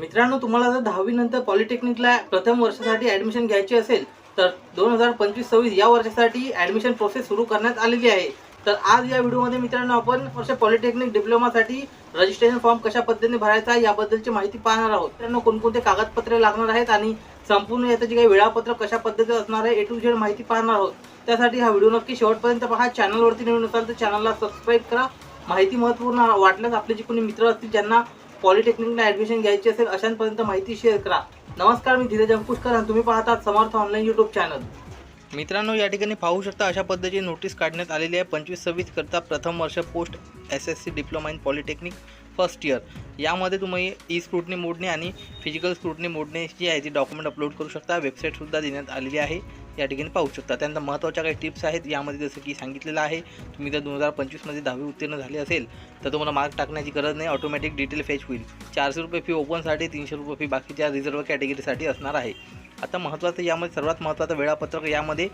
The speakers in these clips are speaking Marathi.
मित्रांनो तुम्हाला जर दहावी नंतर पॉलिटेक्निकला प्रथम वर्षासाठी ऍडमिशन घ्यायची असेल तर दोन हजार पंचवीस सव्वीस या वर्षासाठी ऍडमिशन प्रोसेस सुरू करण्यात आलेली आहे. तर आज या व्हिडिओमध्ये मित्रांनो आपण वर्ष पॉलिटेक्निक डिप्लोमासाठी रजिस्ट्रेशन फॉर्म कशा पद्धतीने भरायचा याबद्दलची माहिती पाहणार आहोत. मित्रांनो कोणकोणते कागदपत्रे लागणार आहेत आणि संपूर्ण याचं जे काही वेळापत्रक कशा पद्धतीचं असणार आहे ए टू झेड माहिती पाहणार आहोत. त्यासाठी हा व्हिडिओ नक्की शेवटपर्यंत पहा. चॅनलवरती नवीन असाल तर चॅनलला सबस्क्राईब करा. माहिती महत्त्वपूर्ण वाटल्यास आपले जे कोणी मित्र असतील ज्यांना पॉलिटेक्निकला ऍडमिशन घ्यायची असेल अशांपर्यंत माहिती शेअर करा. नमस्कार मी धीरज अंकुशकर आणि तुम्ही पाहतात समर्थ ऑनलाईन यूट्यूब चॅनल मित्रांनो या ठिकाणी पाहू शकता अशा पद्धतीची नोटीस काढण्यात आलेली आहे. पंचवीस सव्वीस करता प्रथम वर्ष post S S C diploma in polytechnic first year यामध्ये तुम्ही ई स्क्रुटनी मोडणे आणि फिजिकल स्क्रुटनी मोडणे जी आहे ती डॉक्युमेंट अपलोड करू शकता. वेबसाईटसुद्धा देण्यात आलेली आहे. या ठिकाणी पाहू शकता. त्यानंतर महत्त्वाच्या काही टिप्स आहेत. यामध्ये जसं की सांगितलेलं आहे तुम्ही जर दोन हजार पंचवीसमध्ये दहावी उत्तीर्ण झाले असेल तर तुम्हाला मार्क टाकण्याची गरज नाही. ऑटोमॅटिक डिटेल फेच होईल. चारशे रुपये फी ओपनसाठी तीनशे रुपये फी बाकीच्या रिझर्व कॅटेगरीसाठी असणार आहे. आता महत्त्वाचं यामध्ये सर्वात महत्त्वाचं वेळापत्रक यामध्ये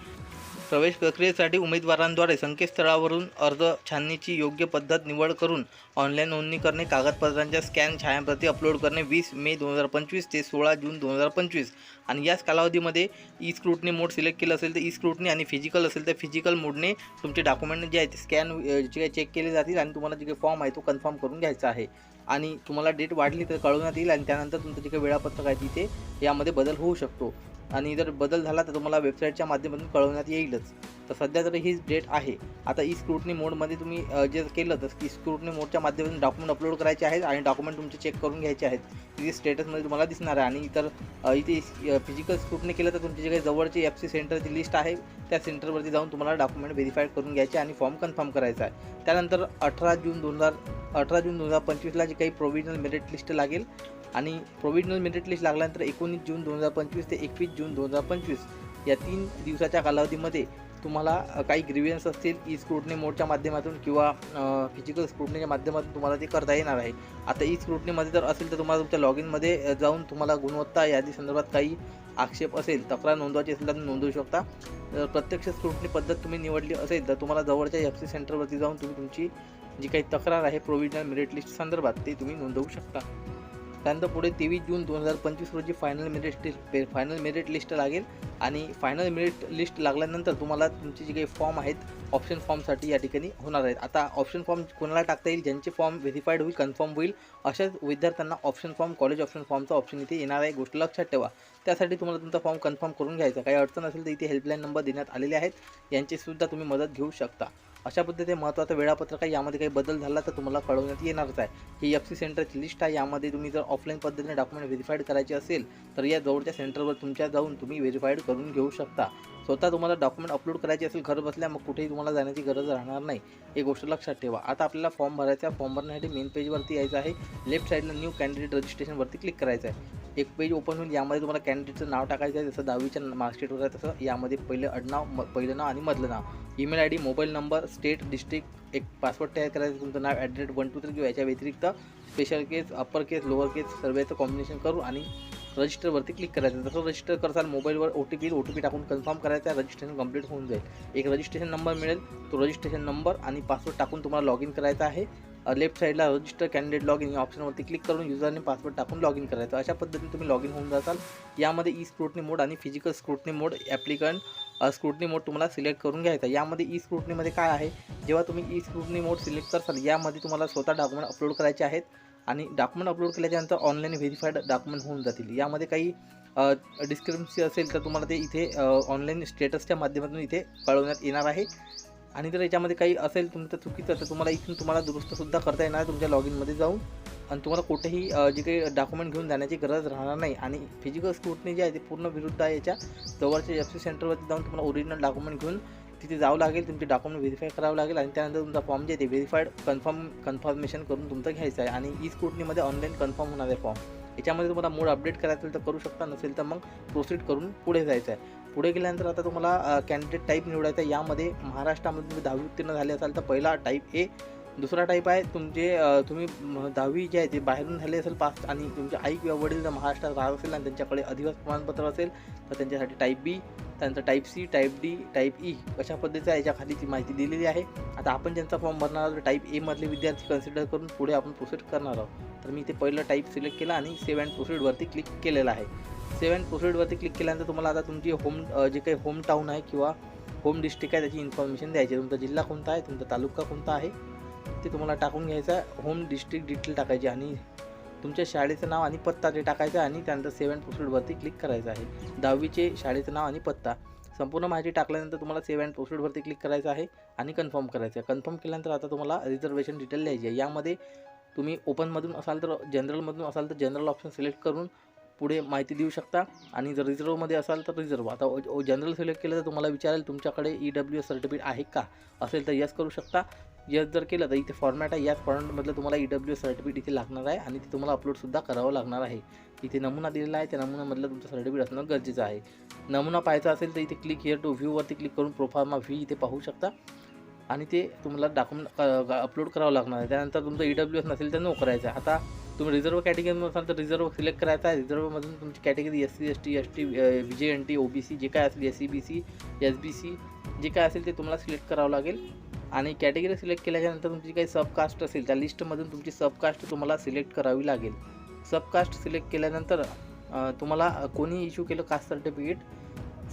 प्रवेश प्रक्रियेसाठी उमेदवारांद्वारे संकेतस्थळावरून अर्ज छाननीची योग्य पद्धत निवड करून ऑनलाईन नोंदणी करणे कागदपत्रांच्या स्कॅन छायाप्रती अपलोड करणे वीस मे दोन हजार पंचवीस ते सोळा जून दोन हजार पंचवीस. आणि याच कालावधीमध्ये ई स्क्रुटनी मोड सिलेक्ट केलं असेल तर ई स्क्रुटनी आणि फिजिकल असेल तर फिजिकल मोडने तुमचे डॉक्युमेंट जे आहेत ते स्कॅन जे काही चेक केले जातील आणि तुम्हाला जे काही फॉर्म आहे तो कन्फर्म करून घ्यायचा आहे. आणि तुम्हाला डेट वाढली तर कळवण्यात येईल आणि त्यानंतर तुमचं जे काही वेळापत्रक आहे तिथे यामध्ये बदल होऊ शकतो. आणि जर बदल झाला तर तुम्हाला वेबसाईटच्या माध्यमातून कळवण्यात येईलच. तर सध्या तरी हीच डेट आहे. आता ई स्क्रुटनी मोडमध्ये तुम्ही जे केलं तर ई स्क्रुटनी मोडच्या माध्यमातून डॉक्युमेंट अपलोड करायचे आहेत आणि डॉक्युमेंट तुमचे चेक करून घ्यायचे आहेत. तिथे स्टेटसमध्ये तुम्हाला दिसणार आहे. आणि इतर इथे फिजिकल स्क्रुटनी केलं तर तुमचे जे काही जवळची एफ सी सेंटरची लिस्ट आहे त्या सेंटरवरती जाऊन तुम्हाला डॉक्युमेंट व्हेरीफाय करून घ्यायचे आणि फॉर्म कन्फर्म करायचा आहे. त्यानंतर अठरा जून दोन हजार अठरा जून दोन हजार पंचवीसला जी काही प्रोव्हिजनल मेरिट लिस्ट लागेल आणि प्रोव्हिजनल मेरिट लिस्ट लागल्यानंतर एकोणीस जून दोन हजार पंचवीस ते एकवीस जून दोन हजार पंचवीस या तीन दिवसाच्या कालावधीमध्ये तुम्हाला काही ग्रीवियन्स असतील ई स्क्रुटनी मोडच्या माध्यमातून किंवा फिजिकल स्क्रुटनीच्या माध्यमातून तुम्हाला ते करता येणार आहे. आता ई स्क्रुटनीमध्ये जर असेल तर तुम्हाला तुमच्या लॉग इनमध्ये जाऊन तुम्हाला गुणवत्ता यादी संदर्भात काही आक्षेप असेल तक्रार नोंदवायची असेल तर तुम्ही नोंदवू शकता. जर प्रत्यक्ष स्क्रुटनी पद्धत तुम्ही निवडली असेल तर तुम्हाला जवळच्या एफ सी सेंटरवरती जाऊन तुम्ही तुमची जी काही तक्रार आहे प्रोव्हिजनल मेरिट लिस्ट संदर्भात ते तुम्ही नोंदवू शकता. त्यानंतर पुढे तेवीस जून दोन हजार पंचवीस रोजी final merit list final merit list लागेल. आणि फायनल मेरिट लिस्ट लागल्यानंतर तुम्हाला तुमचे जे काही फॉर्म आहेत ऑप्शन फॉर्मसाठी या ठिकाणी होणार आहेत. आता ऑप्शन फॉर्म कोणाला टाकता येईल ज्यांचे फॉर्म व्हेरीफाईड होईल कन्फर्म होईल अशाच विद्यार्थ्यांना ऑप्शन फॉर्म कॉलेज ऑप्शन फॉर्मचा ऑप्शन इथे येणार आहे. गोष्ट लक्षात ठेवा. त्यासाठी तुम्हाला तुमचा फॉर्म कन्फर्म करून घ्यायचा काही अडचण असेल तर इथे हेल्पलाईन नंबर देण्यात आलेले आहेत. यांचीसुद्धा तुम्ही मदत घेऊ शकता. अशा पद्धतीने महत्त्वाचं वेळापत्रक आहे. यामध्ये काही बदल झाला तर तुम्हाला कळवण्यात येणारच आहे. ही एफ सी सेंटरची लिस्ट आहे. यामध्ये तुम्ही जर ऑफलाईन पद्धतीने डॉक्युमेंट व्हेरीफाईड करायचे असेल तर या जवळच्या सेंटरवर तुमच्या जाऊन तुम्ही व्हेरीफाईड करून घेऊ शकता. स्वतः तुम्हाला डॉक्युमेंट अपलोड करायचे असेल घर बसल्या मग कुठेही तुम्हाला जाण्याची गरज राहणार नाही. एक गोष्ट लक्षात ठेवा. आता आपल्याला फॉर्म भरायचा फॉर्म भरण्यासाठी मेन पेजवरती यायचं आहे. लेफ्ट साईडला न्यू कॅन्डिडेट रजिस्ट्रेशनवरती क्लिक करायचं आहे. एक पेज ओपन होईल यामध्ये तुम्हाला कॅन्डिडेटचं नाव टाकायचं आहे जसं दहावीच्या मार्कशीटवर आहे तसं यामध्ये पहिलं अडनाव म पहिलं नाव आणि मधलं नाव. Email I D mobile number state district एक पासवर्ड तयार करायचं तुमचं नाव at rate one two three किंवा याच्या व्यतिरिक्त special case upper case lower case सर्वेचं combination करू आणि रजिस्टरवरती क्लिक करायचं. जसं रजिस्टर करताल मोबाईलवर O T P O T P टाकून कन्फर्म करायचं आहे रजिस्ट्रेशन कंप्लीट होऊन जाईल. एक रजिस्ट्रेशन नंबर मिळेल तो रजिस्ट्रेशन नंबर आणि पासवर्ड टाकून तुम्हाला लॉग इन करायचा आहे. लेफ्ट साईडला रजिस्टर कॅन्डिडेट लॉग इन या ऑप्शनवरती क्लिक करून युजरने पासवर्ड टाकून लॉग इन करायचं. अशा पद्धतीने तुम्ही लॉग इन होऊन जासाल यामध्ये ई स्क्रुटनी मोड आणि physical scrutiny mode applicant scrutiny mode तुम्हाला सिलेक्ट करून घ्यायचा. यामध्ये ई स्क्रुटनीमध्ये काय आहे? जेव्हा तुम्ही ई स्क्रुटनी मोड सिलेक्ट करताल यामध्ये तुम्हाला स्वतः डॉक्युमेंट अपलोड करायचे आहेत आणि डॉक्युमेंट अपलोड केल्याच्यानंतर ऑनलाईन व्हेरीफाईड डॉक्युमेंट होऊन जातील. यामध्ये काही डिस्क्रिप्सी असेल तर तुम्हाला ते इथे ऑनलाईन स्टेटसच्या माध्यमातून इथे कळवण्यात येणार आहे. आणि जर याच्यामध्ये काही असेल तुमचं चुकीचं तर तुम्हाला इथून तुम्हाला दुरुस्तसुद्धा करता येणार तुमच्या लॉग इनमध्ये जाऊन. आणि तुम्हाला कुठेही जे काही डॉक्युमेंट घेऊन जाण्याची गरज राहणार नाही. आणि फिजिकल स्क्रुटनी जे आहे ते पूर्ण विरुद्ध आहे याच्या जवळच्या एफ सी सेंटरवरती जाऊन तुम्हाला ओरिजिनल डॉक्युमेंट घेऊन तिथे जावं लागेल तुमचे डॉक्युमेंट व्हेरीफाय करावं लागेल आणि त्यानंतर तुमचा फॉर्म जे आहे ते व्हेरीफाईड कन्फर्म कन्फर्मेशन करून तुमचं घ्यायचं आहे. आणि ई स्क्रुटनीमध्ये ऑनलाईन कन्फर्म होणार आहे फॉर्म याच्यामध्ये तुम्हाला मूड अपडेट करायचं असेल तर करू शकता नसेल तर मग प्रोसीड करून पुढे जायचं आहे. पुढे गेल्यानंतर आता तुम्हाला कॅन्डिडेट टाईप निवडायचा आहे. यामध्ये महाराष्ट्रामध्ये तुम्ही दहावी उत्तीर्ण झाले असाल तर पहिला टाईप ए दुसरा टाईप आहे तुमचे तुम्ही दहावी जे आहे ते बाहेरून झाले असेल पास आणि तुमचे आई किंवा वडील जर महाराष्ट्रात राहत असेल आणि त्यांच्याकडे अधिवास प्रमाणपत्र असेल तर त्यांच्यासाठी टाईप बी त्यानंतर type C type D type E अशा पद्धतीचा याच्या खाली ती माहिती दिलेली आहे. आता आपण ज्यांचा फॉर्म भरणार आहोत टाईप एमधले विद्यार्थी कन्सिडर करून पुढे आपण प्रोसेड करणार आहोत. तर मी ते पहिलं टाईप सिलेक्ट केला आणि सेव्ह अँड प्रोसीडवरती क्लिक केलेलं आहे. सेवन प्रोसिडवरती क्लिक केल्यानंतर तुम्हाला आता तुमची होम जे काही होम टाऊन आहे किंवा होम डिस्ट्रिक्ट आहे त्याची इन्फॉर्मेशन द्यायची आहे. तुमचा जिल्हा कोणता आहे तुमचा तालुका कोणता आहे ते तुम्हाला टाकून घ्यायचा आहे. होम डिस्ट्रिक्ट डिटेल टाकायची आणि तुमच्या शाळेचं नाव आणि पत्ता ते टाकायचं आहे आणि त्यानंतर सेवन प्रोसिडवरती क्लिक करायचं आहे. दहावीचे शाळेचं नाव आणि पत्ता. संपूर्ण माहिती टाकल्यानंतर तुम्हाला सेव्ह अँड क्लिक करायचं आहे आणि कन्फर्म करायचं आहे. कन्फर्म केल्यानंतर आता तुम्हाला रिझर्वेशन डिटेल द्यायची आहे. यामध्ये तुम्ही ओपनमधून असाल तर जनरलमधून असाल तर जनरल ऑप्शन सिलेक्ट करून पुढे माहिती देऊ शकता. आणि जर रिझर्वमध्ये असाल तर रिझर्व. आता जनरल सिलेक्ट केलं तर तुम्हाला विचारेल तुमच्याकडे ई डब्ल्यू एस सर्टिफिकेट आहे का? असेल तर यस करू शकता. यस जर केलं तर इथे फॉर्मॅट आहे. याच फॉर्मॅटमधलं तुम्हाला ई डब्ल्यू एस सर्टिफिकेट इथे लागणार आहे आणि ते तुम्हाला अपलोडसुद्धा करावं लागणार आहे. इथे नमुना दिलेला आहे. त्या नमुन्यामधलं तुमचं सर्टिफिकेट असणं गरजेचं आहे. नमुना पाहायचा असेल तर इथे क्लिक हिअर टू व्ह्यूवरती क्लिक करून प्रोफार्मा व्ही इथे पाहू शकता. आणि ते तुम्हाला डॉक्युमेंट अपलोड करावं लागणार आहे. त्यानंतर तुमचं ई डब्ल्यू एस नसेल तर नो करायचं. आहे आता तुम्ही रिझर्व कॅटेगरीमध्ये असाल तर रिझर्व सिलेक्ट करायचा आहे. रिझर्वमधून तुमची category S C S T S T V J N T O B C जे काय असेल S C B C S B C जे काय असेल ते तुम्हाला सिलेक्ट करावं लागेल. आणि कॅटेगरी सिलेक्ट केल्याच्यानंतर तुमची काही सबकास्ट असेल त्या लिस्टमधून तुमची सबकास्ट तुम्हाला सिलेक्ट करावी लागेल. सबकास्ट सिलेक्ट केल्यानंतर तुम्हाला कोणी इश्यू केलं कास्ट सर्टिफिकेट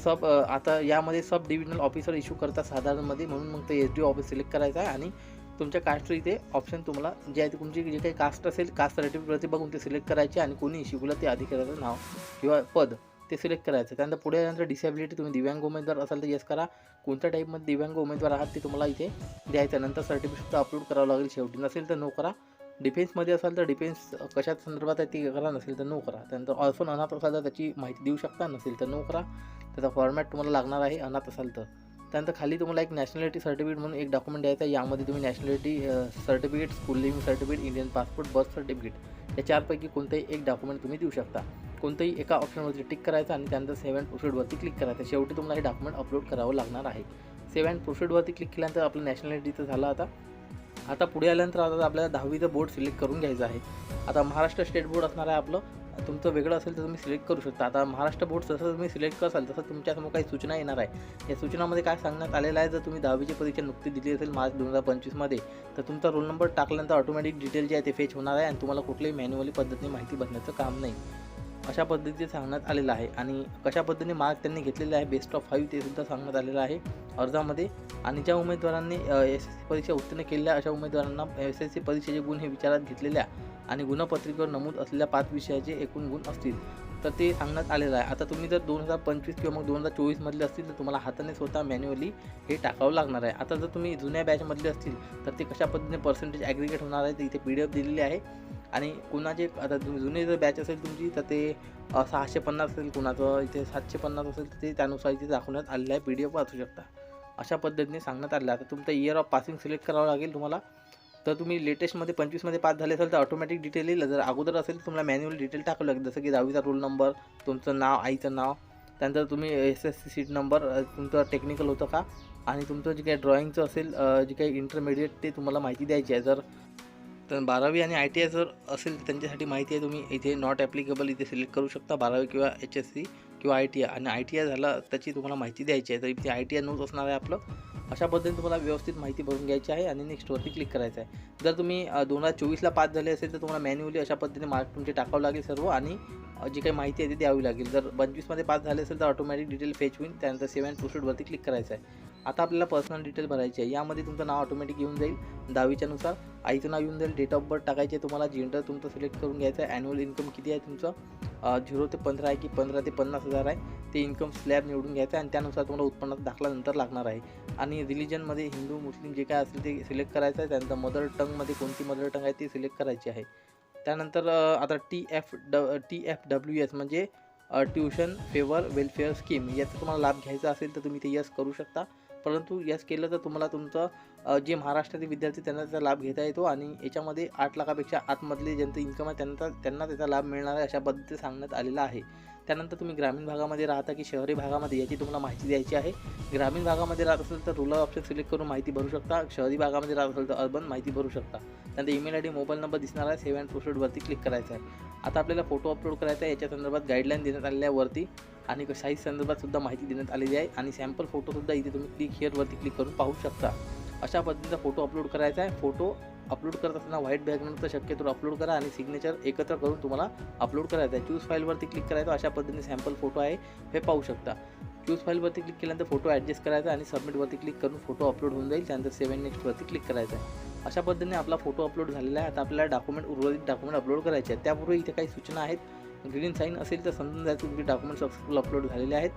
सब आता यामध्ये सब डिव्हिजनल ऑफिसर इश्यू करतात साधारणमध्ये म्हणून मग ते एस डी ऑफिस सिलेक्ट करायचं आहे. आणि तुमच्या कास्टचं इथे ऑप्शन तुम्हाला जे आहे ते तुमची जे काही कास्ट असेल कास्ट सर्टिफिकेटवरती बघून ते सिलेक्ट करायचे आणि कोणी शिकवलं ते अधिकाऱ्याचं नाव किंवा पद ते सिलेक्ट करायचं. त्यानंतर पुढे यानंतर डिसेबिलिटी तुम्ही दिव्यांग उमेदवार असाल तर येस करा. कोणत्या टाईपमध्ये दिव्यांग उमेदवार आहात ते तुम्हाला इथे द्यायचं नंतर सर्टिफिकेट अपलोड करावं लागेल. शेवटी नसेल तर नो करा. डिफेन्समध्ये असाल तर डिफेन्स कशा संदर्भात आहे ते करा नसेल तर नो करा. त्यानंतर ऑर्फन अनाथ असाल तर त्याची माहिती देऊ शकता नसेल तर नो करा. त्याचा फॉर्मॅट तुम्हाला लागणार आहे अनाथ असाल तर. त्यानंतर खाली तुम्हाला एक नॅशनॅलिटी सर्टिफिकेट म्हणून एक डॉक्युमेंट द्यायचं आहे. यामध्ये तुम्ही nationality certificate school leaving certificate Indian passport birth certificate या चारपैकी कोणतंही एक डॉक्युमेंट तुम्ही देऊ शकता. कोणतंही एका ऑप्शनवरती टिक करायचं आणि त्यानंतर सेव्ह अँड क्लिक करायचं. शेवटी तुम्हाला हे डॉक्युमेंट अपलोड करावं लागणार आहे. सेव्ह अँड क्लिक केल्यानंतर आपलं नॅशनॅलिटीचं झालं आता. आता पुढे आल्यानंतर आता आपल्याला दहावीचं बोर्ड सिलेक्ट करून घ्यायचं आहे. आता महाराष्ट्र स्टेट बोर्ड असणार आहे आपलं. तुमचं वेगळं असेल तर तुम्ही सिलेक्ट करू शकता. आता महाराष्ट्र बोर्ड जसं तुम्ही सिलेक्ट कराल तसं तुमच्यासमोर काही सूचना येणार आहे. या सूचनामध्ये काय सांगण्यात आलेलं आहे? जर तुम्ही दहावीची परीक्षा नुकती दिली असेल मार्च दोन हजार पंचवीसमध्ये तर तुमचा रोल नंबर टाकल्यानंतर ऑटोमॅटिक डिटेल जे आहे ते फेच होणार आहे आणि तुम्हाला कुठल्याही मॅन्युअली पद्धतीने माहिती भरण्याचं काम नाही. अशा पद्धतीचे सांगण्यात आलेलं आहे आणि कशा पद्धतीने मार्क त्यांनी घेतलेले आहे बेस्ट ऑफ फाईव्ह ते सुद्धा सांगण्यात आलेलं आहे अर्जामध्ये. आणि ज्या उमेदवारांनी एस एस सी परीक्षा उत्तीर्ण केलेल्या अशा उमेदवारांना एस एस सी परीक्षेचे गुण हे विचारात घेतलेल्या आणि गुणपत्रिकेवर नमूद असलेल्या पाच विषयाचे एकूण गुण असतील. तर ते सांगण्यात आलेलं आहे. आता तुम्ही जर दोन हजार पंचवीस किंवा मग दोन हजार चोवीसमधले असतील तर तुम्हाला हाताने स्वतः मॅन्युअली हे टाकावं लागणार आहे. आता जर तुम्ही जुन्या बॅचमधले असतील तर ते कशा पद्धतीने पर्सेंटेज ॲग्रिगेट होणार आहे ते इथे पी डी एफ दिलेली आहे. आणि कुणाचे आता जुने जर बॅच असेल तुमची तर ते सहाशे पन्नास असेल कुणाचं इथे सातशे पन्नास असेल तर ते त्यानुसार इथे दाखवण्यात आलेलं आहे. पी डी एफ वाचू शकता. अशा पद्धतीने सांगण्यात आलं आहे. आता तुमचं इयर ऑफ पासिंग सिलेक्ट करावं लागेल तुम्हाला. तर तुम्ही लेटेस्टमध्ये पंचवीसमध्ये पास झाले असेल तर ऑटोमॅटिक डिटेल येईल जर अगोदर असेल तर तुम्हाला मॅन्युअल डिटेल टाकावं लागेल. जसं की दहावीचा रोल नंबर तुमचं नाव आईचं नाव. त्यानंतर तुम्ही S S C seat number तुमचं टेक्निकल होतं का? आणि तुमचं जे काही ड्रॉइंगचं असेल जे काही इंटरमिडिएट ते तुम्हाला माहिती द्यायची आहे. जर तर बारावी आणि आय टी आय जर असेल त्यांच्यासाठी माहिती आहे. तुम्ही इथे नॉट ॲप्लिकेबल इथे सिलेक्ट करू शकता. बारावी किंवा एच एस सी किंवा आय टी आय आणि आय टी आय झालं त्याची तुम्हाला माहिती द्यायची आहे. तर इथे आय टी आय नोच असणार आहे आपलं. अशा पद्धतीने तुम्हाला व्यवस्थित माहिती भरून घ्यायची आहे आणि नेक्स्टवरती क्लिक करायचं आहे. जर तुम्ही दोन हजार चोवीसला पास झाले असेल तर तुम्हाला मॅन्युअली अशा पद्धतीने मार्क तुमचे टाकावं लागेल सर्व आणि जी काही माहिती आहे ती द्यावी लागेल. जर पंचवीसमध्ये पास झाले असेल तर ऑटोमॅटिक डिटेल फेच होईल. त्यानंतर सेव्ह अँड प्रोसीडवरती क्लिक करायचं आहे. आता आपल्याला पर्सनल डिटेल भरायची आहे. यामध्ये तुमचं नाव ऑटोमॅटिक येऊन जाईल. दहावीच्यानुसार आईचं नाव येऊन जाईल. डेट ऑफ बर्थ टाकायचे तुम्हाला. जेंडर तुमचं सिलेक्ट करून घ्यायचं आहे. ॲन्युअल इन्कम किती आहे तुमचं? झिरो ते पंधरा आहे की पंधरा ते पन्नास हजार आहे. ते इन्कम स्लॅब निवडून घ्यायचं आहे आणि त्यानुसार तुम्हाला उत्पन्नाचा दाखला नंतर लागणार आहे. आणि रिलिजनमध्ये हिंदू मुस्लिम जे काय असेल ते सिलेक्ट करायचं आहे. त्यानंतर मदर टंगमध्ये कोणती मदर टंग आहे ती सिलेक्ट करायची आहे. त्यानंतर आता टी एफ ड टी एफ डब्ल्यू एस म्हणजे ट्युशन फेवर वेलफेअर स्कीम याचा तुम्हाला लाभ घ्यायचा असेल तर तुम्ही ते यस करू शकता. परंतु यस केलं तर तुम्हाला तुमचं जे महाराष्ट्रातील विद्यार्थी त्यांना त्याचा लाभ घेता येतो आणि याच्यामध्ये आठ लाखापेक्षा आतमधले ज्यांचं इन्कम आहे त्यांचा त्यांना त्याचा लाभ मिळणार आहे अशा पद्धतीने सांगण्यात आलेलं आहे. त्यानंतर तुम्ही ग्रामीण भागामध्ये राहता की शहरी भागामध्ये याची तुम्हाला माहिती द्यायची आहे. ग्रामीण भागामध्ये राहत असेल तर रुरल ऑप्शन सिलेक्ट करून माहिती भरू शकता. शहरी भागामध्ये राहत असेल तर अर्बन माहिती भरू शकता. त्यानंतर email I D mobile number दिसणार आहे. सेव्ह अँड प्रोसेडवरती क्लिक करायचं आहे. आता आपल्याला फोटो अपलोड करायचा आहे. याच्या संदर्भात गाईडलाईन देण्यात आलेल्या आहे वरती. आणि साईज संदर्भात सुद्धा माहिती देण्यात आलेली आहे. आणि सॅम्पल फोटोसुद्धा इथे तुम्ही क्लिक हिअरवरती क्लिक करून पाहू शकता. अशा पद्धतीचा फोटो अपलोड करायचा आहे. फोटो अपलोड करत असताना व्हाईट बॅकग्राऊंडचा शक्यतो अपलोड करा आणि सिग्नेचर एकत्र करून तुम्हाला अपलोड करायचं आहे चूज फाईलवरती क्लिक करायचं अशा पद्धतीने सॅम्पल फोटो आहे हे पाहू शकता. चूज फाईलवरती क्लिक केल्यानंतर फोटो ॲडजस्ट करायचा आणि सबमिटवरती क्लिक करून फोटो अपलोड होऊन जाईल. त्यानंतर सेवन नेक्स्टवरती क्लिक करायचं आहे. अशा पद्धतीने आपला फोटो अपलोड झालेला आहे. आता आपल्याला डॉक्युमेंट उर्वरित डॉक्युमेंट अपलोड करायचे आहेत. त्यापूर्वी इथे काही सूचना आहेत. ग्रीन साईन असेल तर समजून जायचं तुमचे डॉक्युमेंट सक्सेसफुल अपलोड झालेले आहेत.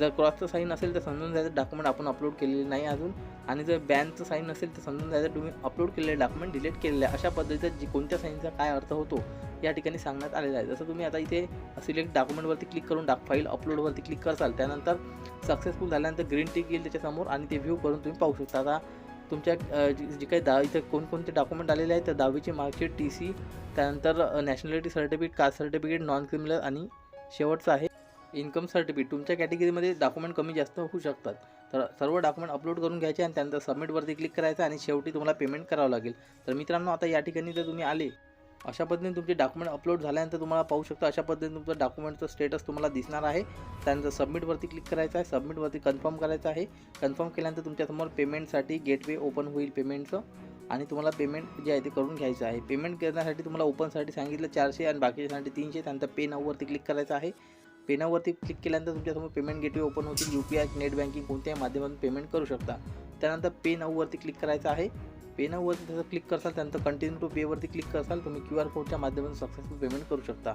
जर क्रॉसचं साईन असेल तर समजून जायचं. डॉक्युमेंट आपण अपलोड केलेले नाही अजून. आणि जर बॅनचं साईन असेल तर समजून जायचं. तुम्ही अपलोड केलेले डॉक्युमेंट डिलीट केलेले आहे. अशा पद्धतीचा जी कोणत्या साईनचा काय अर्थ होतो या ठिकाणी सांगण्यात आलेलं आहे. जसं तुम्ही आता इथे सिलेक्ट डॉक्युमेंटवरती क्लिक करून डाक फाईल अपलोडवरती क्लिक करसाल त्यानंतर सक्सेसफुल झाल्यानंतर ग्रीन टिक येईल त्याच्यासमोर आणि ते व्ह्यू करून तुम्ही पाहू शकता. आता तुमच्या जे काही दहा इथे कोणकोणते डॉक्युमेंट आलेले आहेत तर दहावीची मार्कशीट टी सी त्यानंतर nationality certificate caste certificate non criminal आणि शेवटचं आहे. इन्कम सर्टिफिकेट तुमच्या कॅटेगरीमध्ये डॉक्युमेंट कमी जास्त होऊ शकतात. तर सर्व डॉक्युमेंट अपलोड करून घ्यायचे आणि त्यानंतर सबमिटवरती क्लिक करायचं आणि शेवटी तुम्हाला पेमेंट करावं लागेल. तर मित्रांनो आता या ठिकाणी जर तुम्ही आले अशा पद्धतीने तुमचे डॉक्युमेंट अपलोड झाल्यानंतर तुम्हाला पाहू शकता अशा पद्धतीने तुमचं डॉक्युमेंटचं स्टेटस तुम्हाला दिसणार आहे. त्यानंतर सबमिटवरती क्लिक करायचं आहे. सबमिटवरती कन्फर्म करायचं आहे. कन्फर्म केल्यानंतर तुमच्यासमोर पेमेंटसाठी गेटवे ओपन होईल पेमेंटचं आणि तुम्हाला पेमेंट जे आहे ते करून घ्यायचं आहे. पेमेंट करण्यासाठी तुम्हाला ओपनसाठी सांगितलं चारशे आणि बाकीच्यासाठी तीनशे. त्यानंतर पे नाववरती क्लिक करायचं आहे. पेनावरती क्लिक केल्यानंतर तुमच्यासमोर पेमेंट गेटवे ओपन होतील. U P I net banking कोणत्याही माध्यमातून पेमेंट करू शकता. त्यानंतर पे नऊवरती क्लिक करायचं आहे. पे नऊवरती त्याचं क्लिक करसाल त्यानंतर कंटिन्यू टू पेवरती क्लिक करसाल तुम्ही क्यू आर कोडच्या माध्यमातून सक्सेसफुल पेमेंट करू शकता.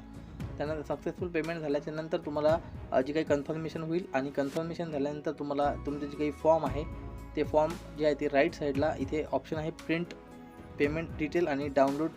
त्यानंतर सक्सेसफुल पेमेंट झाल्याच्यानंतर तुम्हाला जे काही कन्फर्मेशन होईल आणि कन्फर्मेशन झाल्यानंतर तुम्हाला तुमचे जे काही फॉर्म आहे ते फॉर्म जे आहे ते राईट साईडला इथे ऑप्शन आहे प्रिंट पेमेंट डिटेल आणि डाउनलोड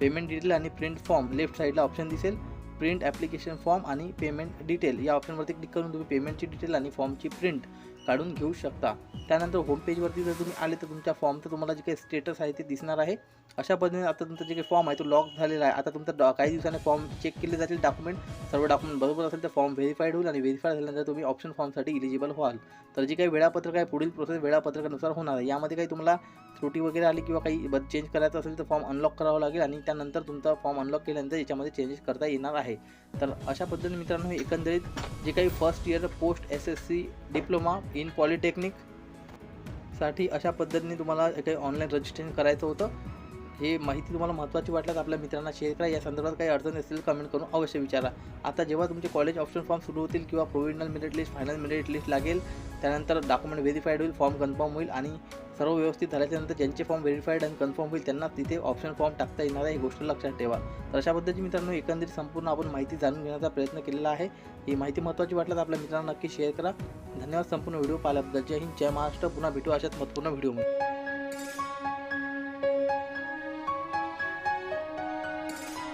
पेमेंट डिटेल आणि प्रिंट फॉर्म लेफ्ट साईडला ऑप्शन दिसेल. प्रिंट ॲप्लिकेशन फॉर्म आणि पेमेंट डिटेल या ऑप्शनवरती क्लिक करून तुम्ही पेमेंटची डिटेल आणि फॉर्मची प्रिंट काढून घेऊ शकता. त्यानंतर होमपेजवरती जर तुम्ही आले तर तुमच्या फॉर्मचं तुम्हाला जे काही स्टेटस आहे ते दिसणार आहे. अशा पद्धतीने आता तुमचं जे काही फॉर्म आहे तो लॉक झालेला आहे. आता तुमचा डॉ काही दिवसाने फॉर्म चेक केले जातील डॉक्युमेंट सर्व डॉक्युमेंट बरोबर असेल तर फॉर्म व्हेरीफाईड होईल आणि व्हेरीफाय झाल्यानंतर तुम्ही ऑप्शन फॉर्मसाठी इलिजिबल व्हाल. तर जे काही वेळापत्रक आहे पुढील प्रोसेस वेळापत्रकानुसार होणार आहे. यामध्ये काही तुम्हाला त्रुटी वगैरे आली किंवा काही बद चेंज करायचं असेल तर फॉर्म अनलॉक करावा लागेल आणि त्यानंतर तुमचा फॉर्म अनलॉक केल्यानंतर याच्यामध्ये चेंजेस करता येणार आहे. तर अशा पद्धतीने मित्रांनो हे एकंदरीत जे काही first year post S S C diploma in पॉलिटेक्निकसाठी अशा पद्धतीने तुम्हाला काही ऑनलाईन रजिस्ट्रेशन करायचं होतं. हे माहिती तुम्हाला महत्त्वाची वाटल्यास आपल्या मित्रांना शेअर करा. या संदर्भात काही अडचण असतील कमेंट करून अवश्य विचारा. आता जेव्हा तुमचे कॉलेज ऑप्शन फॉर्म सुरू होतील किंवा provisional merit list final merit list लागेल त्यानंतर डॉक्युमेंट व्हेरीफाईड होईल फॉर्म कन्फर्म होईल आणि सर्व व्यवस्थित झाल्याच्यानंतर ज्यांचे फॉर्म व्हेरीफाईड आणि कन्फर्म होईल त्यांना तिथे ऑप्शन फॉर्म टाकता येणार आहे ही गोष्ट लक्षात ठेवा. तर अशा पद्धतीची मित्रांनो एकंदरीत संपूर्ण आपण माहिती जाणून घेण्याचा प्रयत्न केलेला आहे. ही माहिती महत्त्वाची वाटल्यास आपल्या मित्रांना नक्की शेअर करा. धन्यवाद संपूर्ण व्हिडिओ पाहिल्याबद्दल. जय हिंद जय महाराष्ट्र. पुन्हा भेटू अशाच महत्त्वपूर्ण व्हिडिओमध्ये.